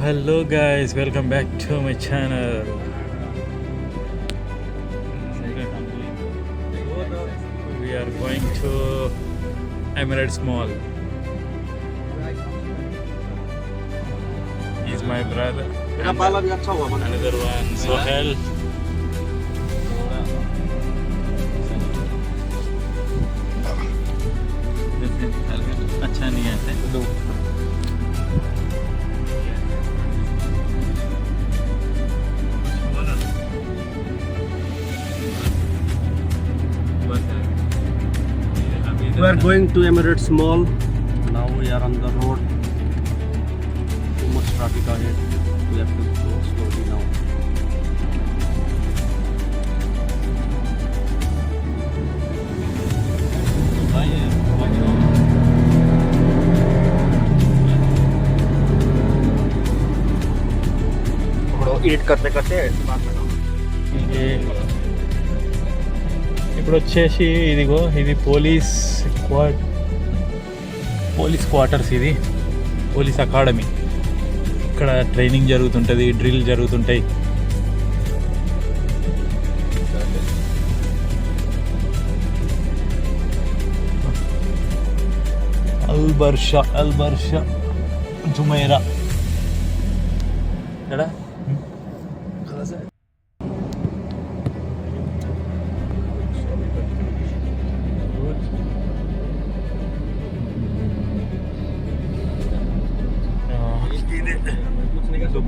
hello guys welcome back to my channel. We are going to emirates mall. He's my brother. Another one. Sohel are going to Emirates Mall. Now we are on the road. Too much traffic ahead. We have to go slowly now. ईट करते करते ఇప్పుడు వచ్చేసి ఇదిగో ఇది police క్వా police quarters ఇది. Police academy. ఇక్కడ training జరుగుతుంటుంది డ్రిల్ జరుగుతుంటాయి. Al Barsha Al Barsha Jumeirah. ఇక్కడ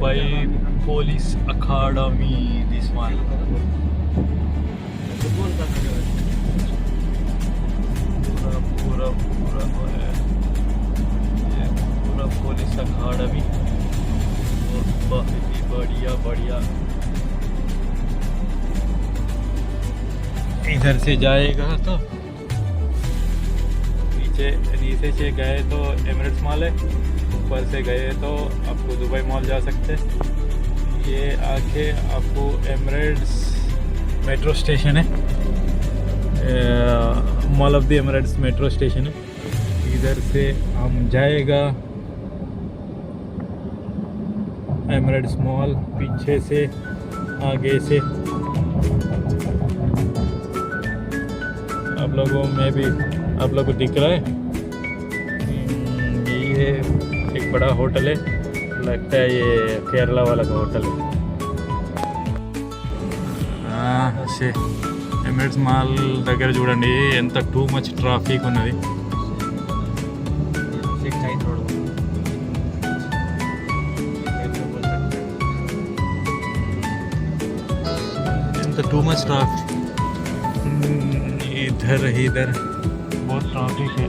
Mumbai Police Academy. This one. पूरा पूरा पूरा ये पूरा पुलिस अकाडमी और बहुत ही बढ़िया बढ़िया इधर से जाएगा तो नीचे नीचे से गए तो एमरेट्स मॉल है ऊपर से गए तो आपको दुबई मॉल जा सकते ये आके आपको एमिरेट्स मेट्रो स्टेशन है। Mall of the Emirates metro station है। इधर से हम जाएगा एमिरेट्स मॉल पीछे से आगे से। आप लोगों में भी आप लोग को दिख रहा है? हम्म, ये बड़ा होटल है लगता है ये केरला वाला का होटल है ఆ, సే ఎమిరేట్స్ మాల్ దగ్గర చూడండి ఎంత టూ మచ్ ట్రాఫిక్ ఉన్నది ఎంత టూ मच ट्रैफिक इधर इधर बहुत ट्रैफिक है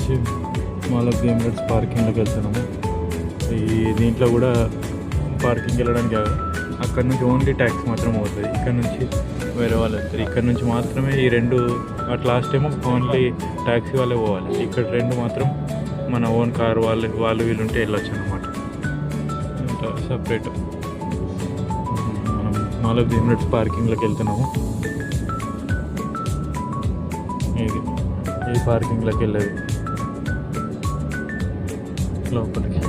వచ్చేసి మాల్ ఎమిరేట్స్ పార్కింగ్లోకి వెళ్తున్నాము. ఈ దీంట్లో కూడా పార్కింగ్ వెళ్ళడానికి అక్కడ నుంచి ఓన్లీ ట్యాక్స్ మాత్రం అవుతుంది ఇక్కడ నుంచి వేరే వాళ్ళు వస్తారు. ఇక్కడ నుంచి మాత్రమే ఈ రెండు అట్ లాస్ట్ ఏమో ఓన్లీ ట్యాక్సీ వాళ్ళే పోవాలి. ఇక్కడ రెండు మాత్రం మన ఓన్ కార్ వాళ్ళు వాళ్ళు వీళ్ళు ఉంటే వెళ్ళొచ్చు అనమాట సపరేట్ మనం నాలుగు ఎమిరేట్స్ పార్కింగ్లోకి వెళ్తున్నాము. ఇది. ఈ పార్కింగ్లోకి వెళ్ళేది. లోపలికి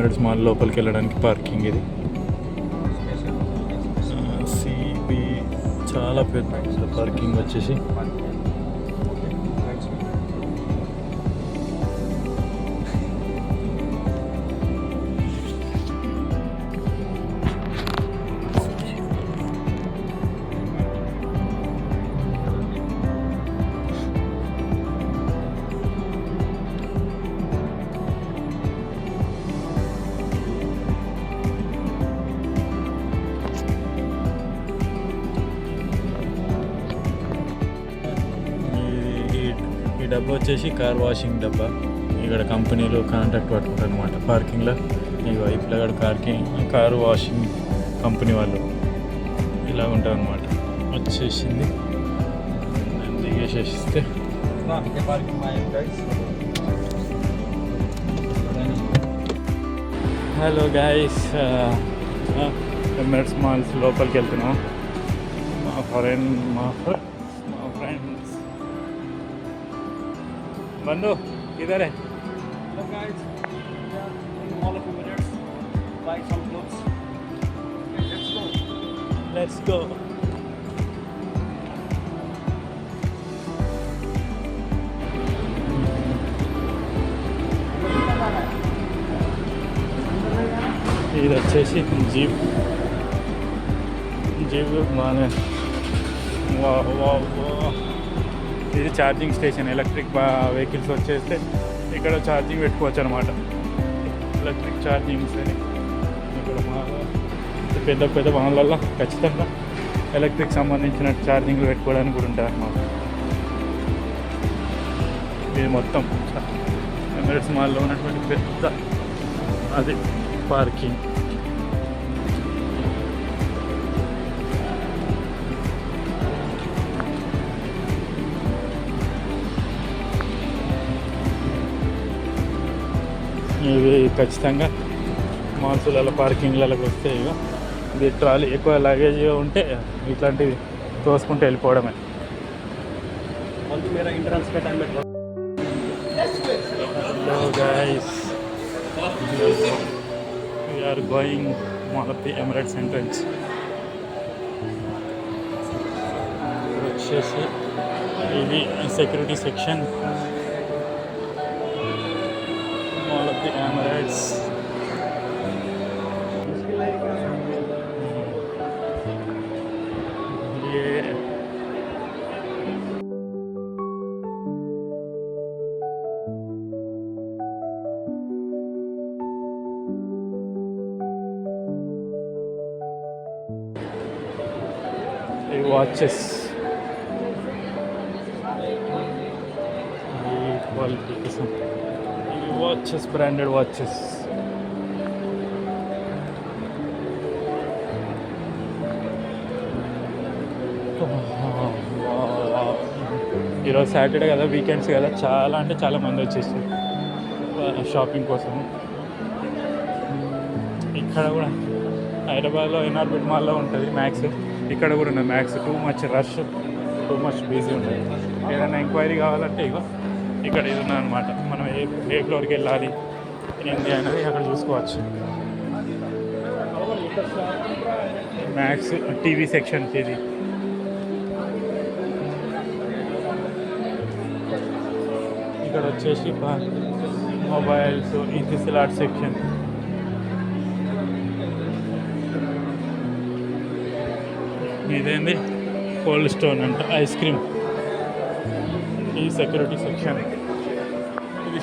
ఎమిరేట్స్ మాల్ లోపలికి వెళ్ళడానికి పార్కింగ్ ఇది. సిబి చాలా పెద్ద పార్కింగ్ వచ్చేసి. డబ్బా వచ్చేసి కార్ వాషింగ్ డబ్బా. ఇక్కడ కంపెనీలో కాంటాక్ట్ పట్టుకుంటారు అనమాట పార్కింగ్లో ఈ వైపులో కార్కింగ్ కారు వాషింగ్ కంపెనీ వాళ్ళు. ఇలా ఉంటారు అనమాట వచ్చేసింది దిగేసేస్తే. హలో గాయస్ ఎమిరేట్స్ మాల్స్ లోపలికి వెళ్తున్నాం మా ఫ్రెండ్ మా మా friends Mandu, idhar hai. Hello. In let's go. Let's go. ये अच्छे से जीप जीप माने वाह वाह वाह ఇది ఛార్జింగ్ స్టేషన్ ఎలక్ట్రిక్ వెహికల్స్ వచ్చేస్తే ఇక్కడ ఛార్జింగ్ పెట్టుకోవచ్చు అనమాట ఎలక్ట్రిక్ ఛార్జింగ్స్ అని ఇక్కడ మా పెద్ద పెద్ద వాహనాలలో ఖచ్చితంగా ఎలక్ట్రిక్ సంబంధించిన ఛార్జింగ్లు పెట్టుకోవడానికి కూడా ఉంటారు అన్నమాట ఇది మొత్తం. ఎమిరేట్స్ మాల్లో ఉన్నటువంటి పెద్ద అది పార్కింగ్ ఇవి ఖచ్చితంగా మాన్సూన్లలో పార్కింగ్లలోకి వస్తే ఇక ఇది ట్రాలీ ఎక్కువ లగేజ్ ఉంటే ఇట్లాంటివి తోసుకుంటే వెళ్ళిపోవడమే. We are going one the Emirates entrance వచ్చేసి ఇది security section the Emirates. Yeah. Watches the qualification. Watches branded watches ఈరోజు సాటర్డే కదా వీకెండ్స్ కదా. చాలా అంటే చాలా మంది వచ్చేస్తారు షాపింగ్ కోసం. ఇక్కడ కూడా హైదరాబాద్లో ఎన్ఆర్బిట్ మాల్లో ఉంటుంది మ్యాక్స్ ఇక్కడ కూడా ఉన్నది Max too much rush too much busy ఉంటుంది. ఏదైనా ఎంక్వైరీ కావాలంటే ఇగో ఇక్కడ ఇది ఉన్నదన్నమాట మనం ఏ ఏ ఫ్లోర్కి వెళ్ళాలి? ఏంటి అనేది అక్కడ చూసుకోవచ్చు. మ్యాక్స్ టీవీ సెక్షన్ ఇది. ఇక్కడ వచ్చేసి మొబైల్స్ ఈ స్లాట్ సెక్షన్ ఇదేంది? కోల్డ్ స్టోన్ అంట ఐస్ క్రీమ్ సెక్యూరిటీ సెక్షన్ ఇది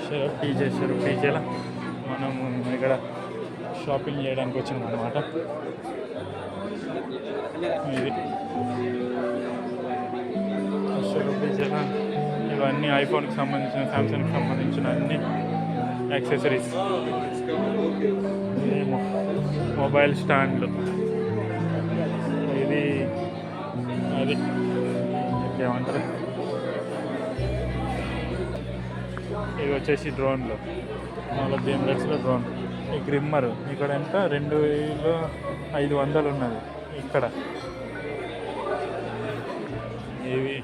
షరఫ్ డీజే షరఫ్ డీజేలా మనం ఇక్కడ షాపింగ్ చేయడానికి వచ్చినాం అనమాట ఇది. షరఫ్ ఇవన్నీ ఐఫోన్కి సంబంధించిన సామ్సంగ్కి సంబంధించిన అన్ని యాక్సెసరీస్ ఇది మొ- మొబైల్ స్టాండ్లు. ఇది అది. ఏమంటారు ఇవి వచ్చేసి డ్రోన్లు. నాలుగు గేమ్ రేట్స్లో డ్రోన్. ఈ గ్రిమ్మర్ ఇక్కడ ఎంత? రెండు వేలు ఐదు వందలు ఉన్నది. ఇక్కడ. ఇవి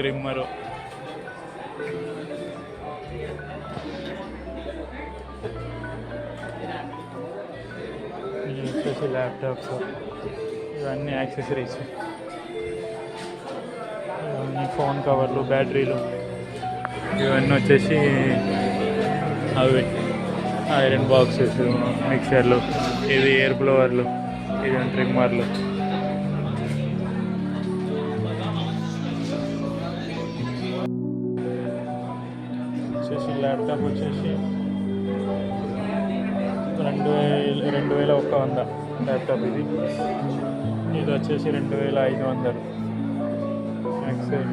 గ్రిమ్మరు. ఇవి ల్యాప్టాప్స్ ఇవన్నీ యాక్సెసరీస్. ఇవన్నీ ఫోన్ కవర్లు బ్యాటరీలు ఇవన్నీ వచ్చేసి అవి. ఐరన్ బాక్సెస్ మిక్సర్లు ఇది ఎయిర్ బ్లోవర్లు ఇది ట్రిమ్మర్లు వచ్చేసి ల్యాప్టాప్ వచ్చేసి రెండు వేల రెండు వేల ఒక వంద. ల్యాప్టాప్ ఇది. ఇది వచ్చేసి రెండు వేల ఐదు వందలు. ఎక్సెల్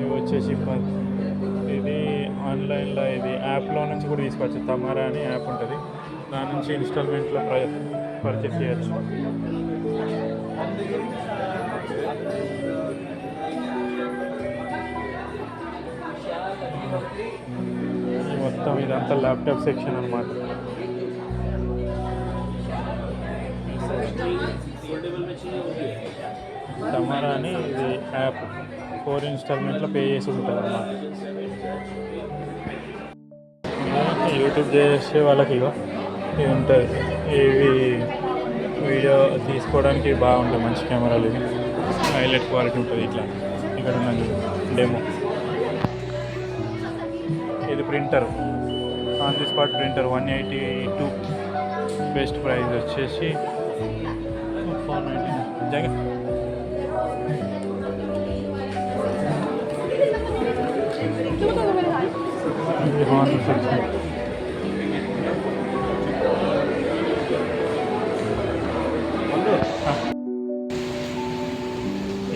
ఇవి వచ్చేసి ఇది ఆన్లైన్లో ఇది యాప్లో నుంచి కూడా తీసుకోవచ్చు. తమారా అని యాప్ ఉంటుంది. దాని నుంచి ఇన్స్టాల్మెంట్లో పర్చేస్ చేయొచ్చు. మొత్తం ఇదంతా ల్యాప్టాప్ సెక్షన్ అనమాట తమారా అని ఇది యాప్. ఫోర్ ఇన్స్టాల్మెంట్లో పే చేసి ఉంటుంది అన్నమాట. యూట్యూబ్ చేసే వాళ్ళకి ఇగో ఇది ఉంటుంది. ఇవి వీడియో తీసుకోవడానికి బాగుంటుంది మంచి కెమెరాలు ఇవి. హైలైట్ క్వాలిటీ ఉంటుంది ఇట్లా. ఇక్కడ ఉన్నది డెమో ఇది printer on the spot printer one eighty two best price వచ్చేసి ఫోర్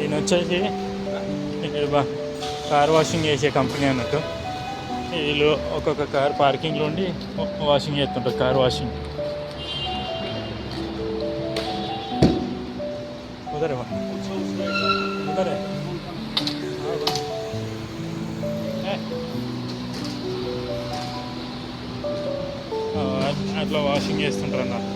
ఈయన వచ్చేసి బా కార్ వాషింగ్ చేసే కంపెనీ అన్నట్టు. వీళ్ళు ఒక్కొక్క కార్ పార్కింగ్లో ఉండి వాషింగ్ చేస్తుంటారు కార్ వాషింగ్ ఉదరే వా. ఉదరే ఏ. ఆ, అట్లా వాషింగ్ చేస్తుంటారు అన్నట్టు